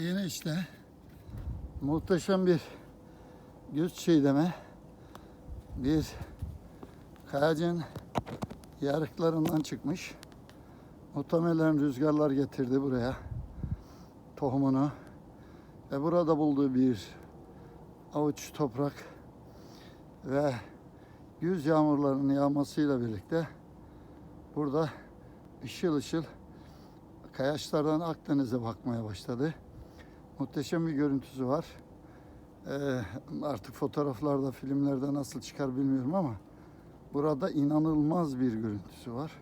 Yine işte muhteşem bir göz çiğdeme bir kayacın yarıklarından çıkmış. Muhtemelen rüzgarlar getirdi buraya tohumunu ve burada bulduğu bir avuç toprak ve güz yağmurlarının yağmasıyla birlikte burada ışıl ışıl kayaçlardan Akdeniz'e bakmaya başladı. Muhteşem bir görüntüsü var. Ee, artık fotoğraflarda, filmlerde nasıl çıkar bilmiyorum ama burada inanılmaz bir görüntüsü var.